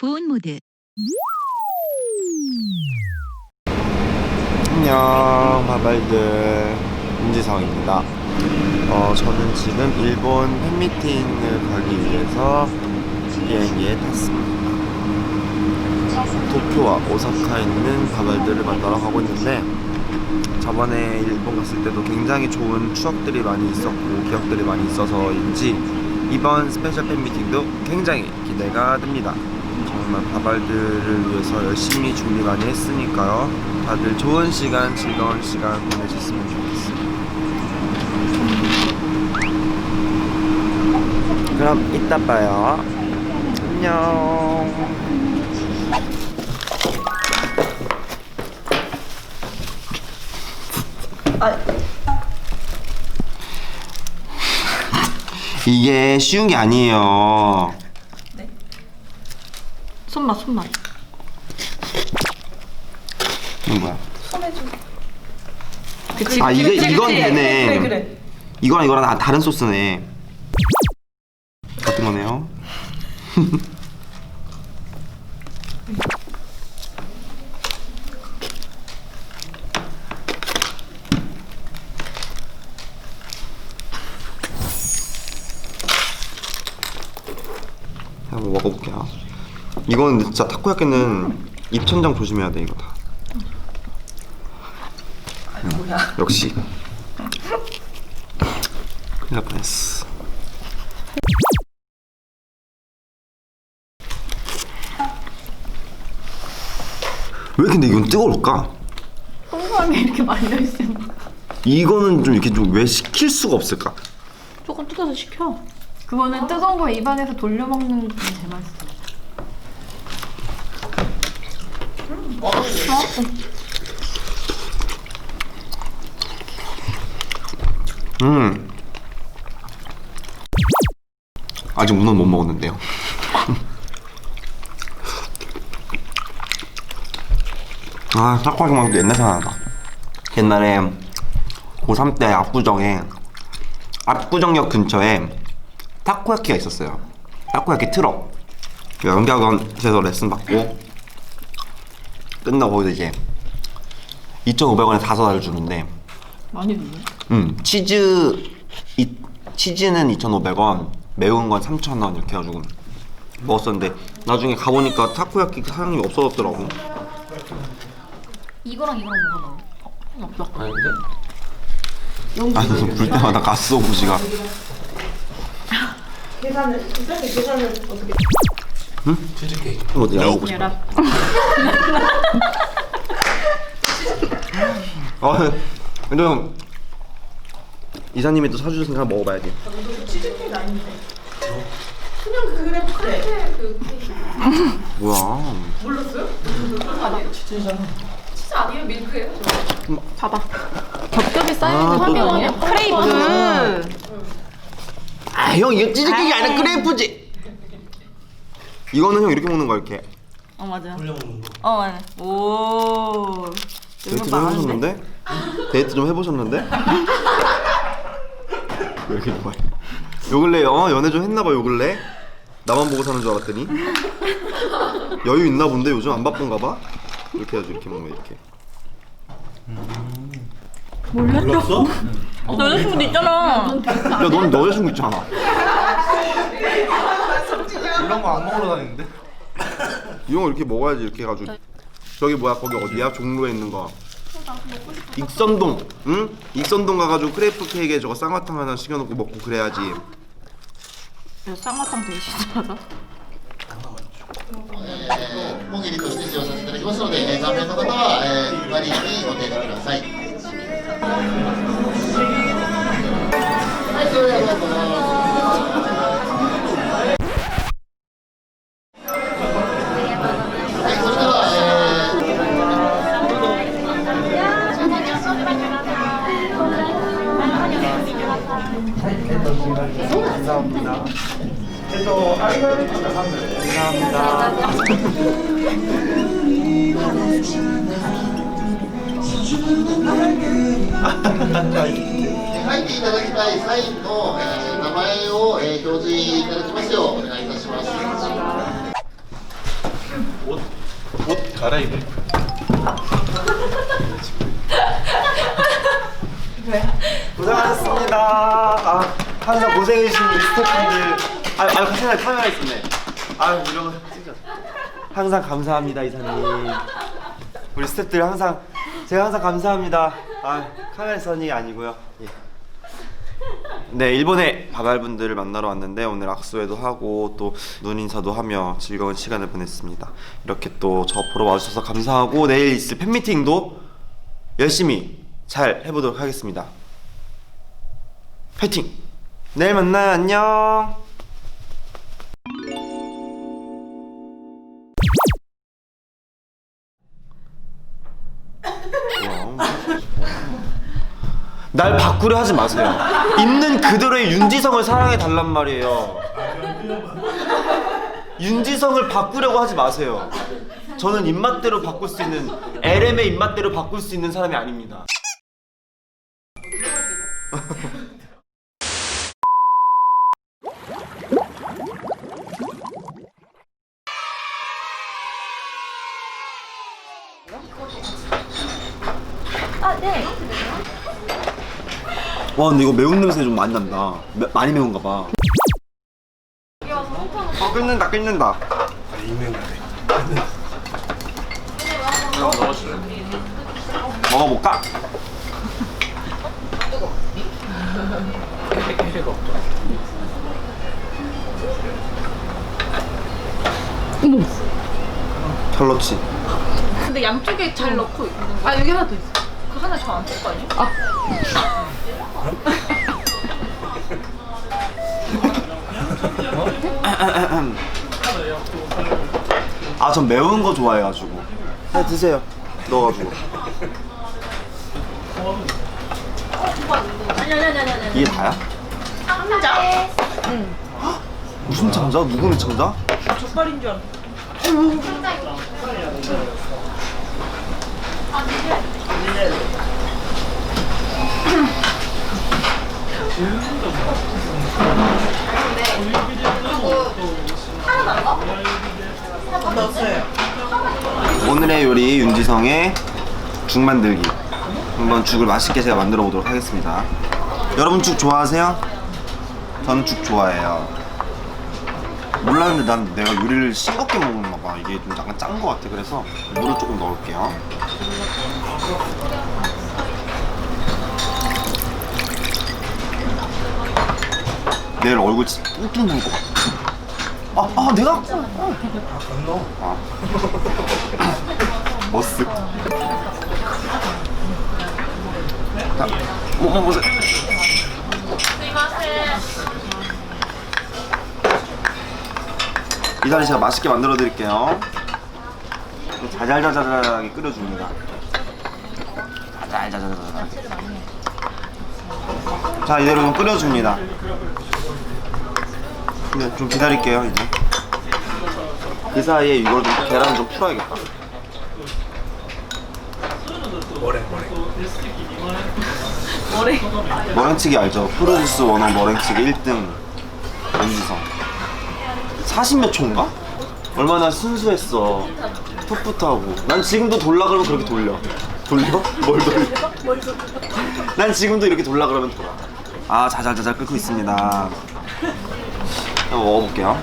보온 모드. 안녕 바발들. 임지성입니다. 어, 저는 지금 일본 팬미팅을 가기 위해서 비행기에 탔습니다. 도쿄와 오사카에 있는 바발들을 만나러 가고 있는데 저번에 일본 갔을 때도 굉장히 좋은 추억들이 많이 있었고 기억들이 많이 있어서인지 이번 스페셜 팬미팅도 굉장히 기대가 됩니다 정말 바발들을 위해서 열심히 준비 많이 했으니까요. 다들 좋은 시간, 즐거운 시간 보내셨으면 좋겠습니다. 그럼 이따 봐요. 안녕. 이게 쉬운 게 아니에요. 손맛 손맛 이건 뭐야? 그치 아, 이게- 이건. 되네. 그래 그래 이거랑 이거랑 다- 다른 소스네. 같은 거네요. 한번 먹어볼게요. 이거는 진짜 타코야끼는 입천장 조심해야 돼 이거 다. 뭐야 역시. 큰일 날 뻔했어. 왜 근데 이건 뜨거울까? 똥방에 이렇게 말려 있으면 이거는 좀 이렇게 좀왜 식힐 수가 없을까? 조금 뜯어서 식혀 그거는 뜨거운 거 입안에서 돌려 먹는 게 제일 맛있어 음. 아직 문어는 못 먹었는데요. 아, 먹는 게 옛날 생각난다. 옛날에 고3 때 압구정에 압구정역 근처에 타코야키가 있었어요. 타코야키 트럭. 연기학원에서 레슨 받고 끝나고 이제 2,500원에 다섯 알을 주는데 많이 넣네 음, 치즈 이, 치즈는 2,500원, 매운 건 3,000원 이렇게 해가지고 먹었었는데 나중에 가보니까 타코야키 사장님이 없어졌더라고. 이거랑 이거랑 뭐가 나와? 없어 아니 불 때마다 가스 오브지가. 계산을 계산을 어떻게 어디 먹고 싶어? 아, 근데 형 이사님이 또 사주셨으니까 먹어봐야지. 치즈케이크 아닌데 그냥 그 그래 카페 그 케이크 뭐야? 몰랐어요? 치즈 아니에요 밀크예요? 봐봐 겹겹이 쌓여있는 아, 또 화면 아니야? 크레이프 아, 형 이거 치즈케이크 아니라 크레이프지. 이거는 형 이렇게 먹는 거야 이렇게. 어 맞아 어 맞아 오. 데이트 좀 해보셨는데? 데이트 좀 해보셨는데? 왜 이렇게 좋아해? 요 근래 어 연애 좀 했나봐 요 근래? 나만 보고 사는 줄 알았더니. 여유 있나 본데 요즘? 안 바쁜가 봐? 이렇게 해야지 이렇게 먹으면 이렇게. 몰랐어? 여자친구도 있잖아. 야넌 너 여자친구 있잖아 이런 거 안 먹으러 다니는데? 이런 거 이렇게 먹어야지 이렇게 해가지고 저기 뭐야 거기 어디야? 종로에 있는 거 익선동 응? 익선동 가가지고 크레이프 케이크에 저거 쌍화탕 하나 시켜놓고 먹고 그래야지 야, 쌍화탕 되게 신기하다 もぎりとして使用させていただきますので、えー残念の方は、えー、割りにご提供ください。はい、 書いていただきたいサインの、えー名前を、えー表示いただきますようお願いいたします。 갈아입어. 고생하셨습니다. 아, 항상 고생해주신 우리 스태프분들. 아, 아, 카메라, 카메라 있었네. 아, 이런 거 진짜. 항상 감사합니다, 이사님. 우리 스태프들 항상, 제가 항상 감사합니다. 아, 카메라 선이 아니고요. 예. 네, 일본의 바발분들을 만나러 왔는데 오늘 악수회도 하고 또 눈인사도 하며 즐거운 시간을 보냈습니다. 이렇게 또 저 보러 와주셔서 감사하고 내일 있을 팬미팅도 열심히 잘 해보도록 하겠습니다. 파이팅! 내일 만나요. 안녕! 날 바꾸려 하지 마세요. 있는 그대로의 윤지성을 사랑해 달란 말이에요. 윤지성을 바꾸려고 하지 마세요. 저는 입맛대로 바꿀 수 있는 LM의 입맛대로 바꿀 수 있는 사람이 아닙니다. 아, 네. 와 근데 이거 매운 냄새 좀 많이 난다. 매, 많이 매운가 봐. 어 끓는다 끓는다. 먹어볼까? 털넣지. 근데 양쪽에 잘 넣고 있는 거. 아 여기 하나 더 있어. 그 하나 저안 쓸거 아니야? 아. 아 전 매운 거 좋아해가지고. 네 드세요. 넣어가지고. 이게 다야? 상자. 무슨 창자? 누구는 창자? 족발인 줄 알았어. 오늘의 요리 윤지성의 죽 만들기. 한번 죽을 맛있게 제가 만들어 보도록 하겠습니다. 여러분 죽 좋아하세요? 저는 죽 좋아해요. 몰랐는데 난 내가 요리를 싱겁게 먹는가 봐. 이게 좀 약간 짠 거 같아. 그래서 물을 조금 넣을게요. 내일 얼굴 뚱뚱 같아. 아, 아, 내가? 아. 머쓱. 자, 뭐, 뭐, 보세요. 이 자리 제가 맛있게 만들어 드릴게요. 자잘자잘하게 끓여줍니다. 자잘자잘자잘. 자, 이대로 좀 끓여줍니다. 네, 좀 기다릴게요, 이제. 그 사이에 이걸 좀 계란 좀 풀어야겠다. 머리. 머랭치기 알죠? 프로듀스 원원 머랭치기 1등 윤지성 40몇 초인가? 얼마나 순수했어 풋풋하고 난 지금도 돌라 그러면 그렇게 돌려 돌려? 뭘 돌려? 난 지금도 이렇게 돌라 그러면 돌아 아 자잘자잘 끓고 있습니다 한번 먹어볼게요.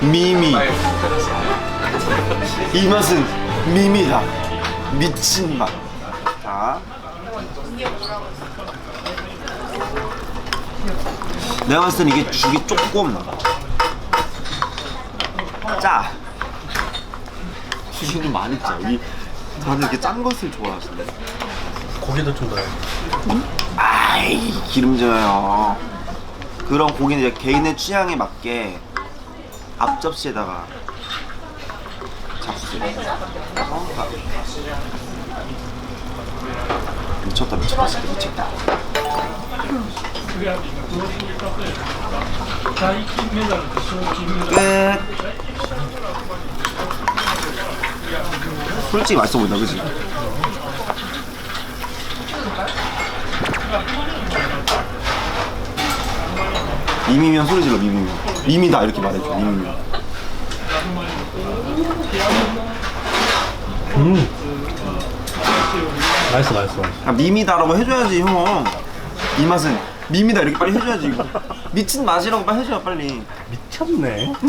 미미. 이 맛은 미미다. 미친 맛. 자. 내가 봤을 땐 이게 죽이 조금 짜. 좀 많이 짜. 이, 다들 이렇게 짠 것을 좋아하시네. 고기도 좀 넣어요. 아이 기름져요. 그런 고기는 이제 개인의 취향에 맞게 앞접시에다가 잡수세요 어, 아. 미쳤다 미쳤다. 진짜 미쳤다. 끝 솔직히 맛있어 보인다 그지? 미미면 소리 질러 미미면. 미미다 이렇게 말해줘 미미면. 맛있어 맛있어. 아 미미다라고 해줘야지 형 이 맛은. 미미다 이렇게 빨리 해줘야지 이거. 미친 맛이라고 빨리 해줘야 빨리. 미쳤네.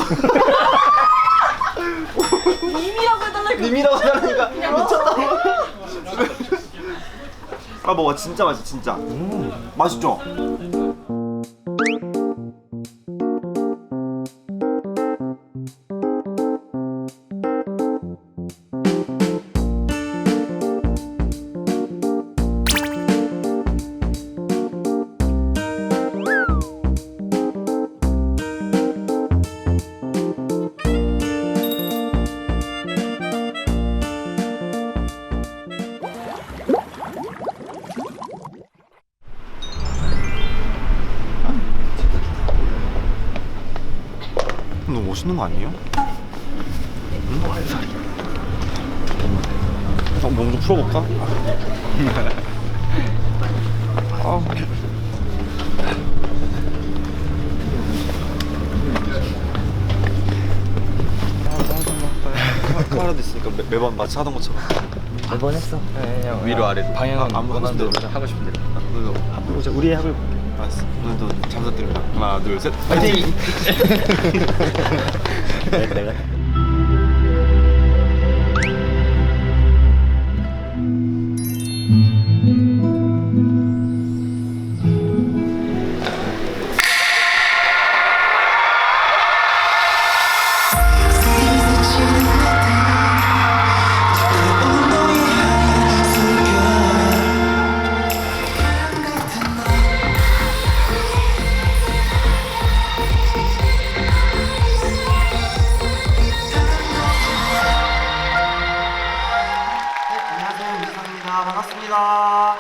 미미라고 해달라니까. 미미라고 하니까 미쳤다고 아 먹어 진짜 맛있어 진짜 맛있죠? 아니에요? 응? 어, 몸좀 풀어볼까? 아. 카메라도 있으니까 매, 매번 마치 하던 것처럼 매번 했어. 위로 아래 방향은 아, 아무 하고 싶은 대로 하고 싶은 대로. 우리의 합 알았어 오늘도 잘 부탁드립니다 하나 둘 셋 파이팅! 내가 반갑습니다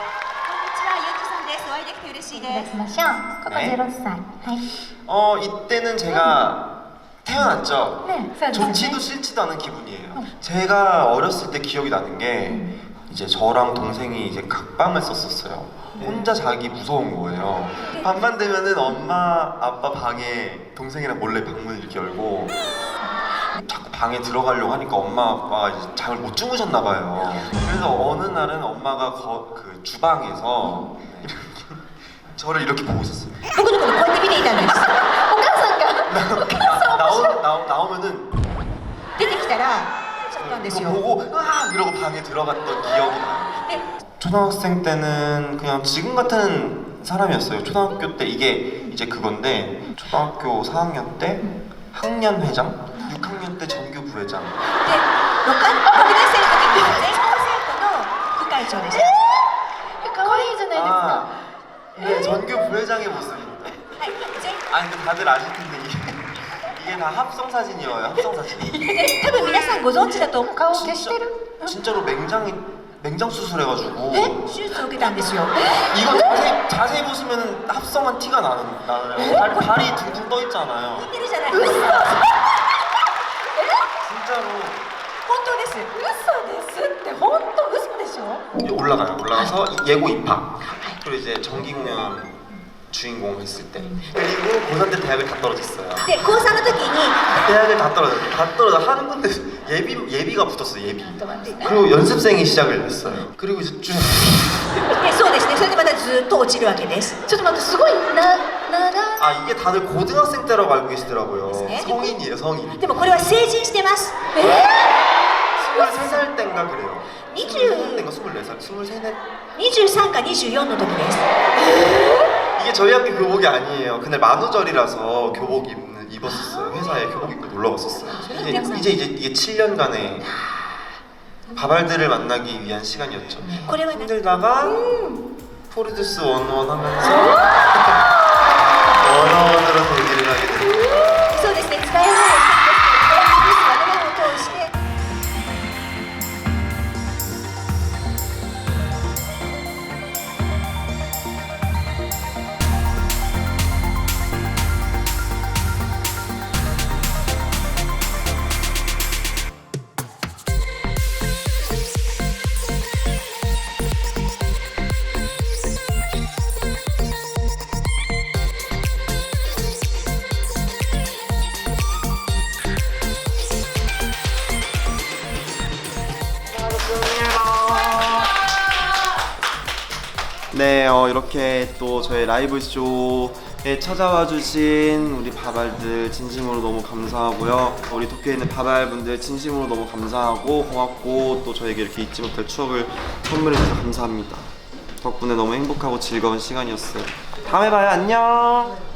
こんにちは、ゆうきさんです。お会いできて嬉しいです。しましょう。ここねゼロ歳。はい。 어 이때는 제가 태어났죠. 네, 태어났어요. 좋지도 싫지도 않은 기분이에요. 제가 어렸을 때 기억이 나는 게 이제 저랑 동생이 이제 각방을 썼었어요. 혼자 자기 무서운 거예요. 밤만 되면은 엄마 아빠 방에 동생이랑 몰래 방문을 이렇게 열고 자꾸 방에 들어가려고 하니까 엄마 아빠가 이제 잠을 못 주무셨나 봐요. 그래서 어느 날은 엄마가 거- 그 주방에서 이렇게 저를 이렇게 보고 있었어요. 僕のことこうやって見ていたんです。お母さんが。 나오, 나오, 나오면은 出てきたら、ちゃったんです 그거 よ。 보고 아 이러고 방에 들어갔던 기억이 나요. で、 초등학생 때는 그냥 지금 같은 사람이었어요. 초등학교 때 이게 이제 그건데 초등학교 4학년 때 학년 회장, 6학년 때 정규 부회장. で、六年六年生の時に全校生徒の副会長でした。可愛いじゃないですか。 아, 이게 정규 부회장의 모습입니다. はい、全 아니 근데 다들 아실 텐데 이게 이게 다 합성 사진이에요. 합성 사진. で、多分皆さんご存知だと思う。顔消してる。 진짜로 맹장이 맹장 수술해가지고 え、手術を受けたんですよ。 이거 자세히, 자세히 보시면 합성한 티가 나는 나요. 발, 발이 둥둥 떠 있잖아요. 似てるじゃないですか。 진짜로 本当です。嘘ですって本当嘘でしょ。 올라가요. 올라가서 예고 입학. 그리고 이제 정기 공연 주인공 했을 때. 그리고 고3 때 대학을 다 떨어졌어요. で、高三の時に、 대학을 다 떨어졌어요. 다 떨어져 한 군데 예비 예비가 붙었어요. 예비. 그리고 연습생이 시작을 했어요. 그리고 이제 쭉 でそうですね。それでまたずっと落ちるわけです。ちょっと待ってすごいな なら。 아 이게 다들 고등학생 때라고 알고 계시더라고요. 네. 성인이에요, 성인. でもこれは成人してます。 23살 땐가 그래요. 20 24땐가 24살, 23살. 23か24の時です。 이게 저희 학교 교복이 아니에요. 그날 만우절이라서 교복 입는, 입었었어요. 회사에 교복 입고 놀러 갔었어요. 이제, 이제 이제 이게 7년간의 바발들을 만나기 위한 시간이었죠. これはね 힘들다가 포르투스 원원 하면서 원원 네, 어, 이렇게 또 저희 라이브 쇼에 찾아와 주신 우리 바발들 진심으로 너무 감사하고요. 우리 도쿄에 있는 바발 분들 진심으로 너무 감사하고 고맙고 또 저에게 이렇게 잊지 못할 추억을 선물해 주셔서 감사합니다. 덕분에 너무 행복하고 즐거운 시간이었어요. 다음에 봐요. 안녕.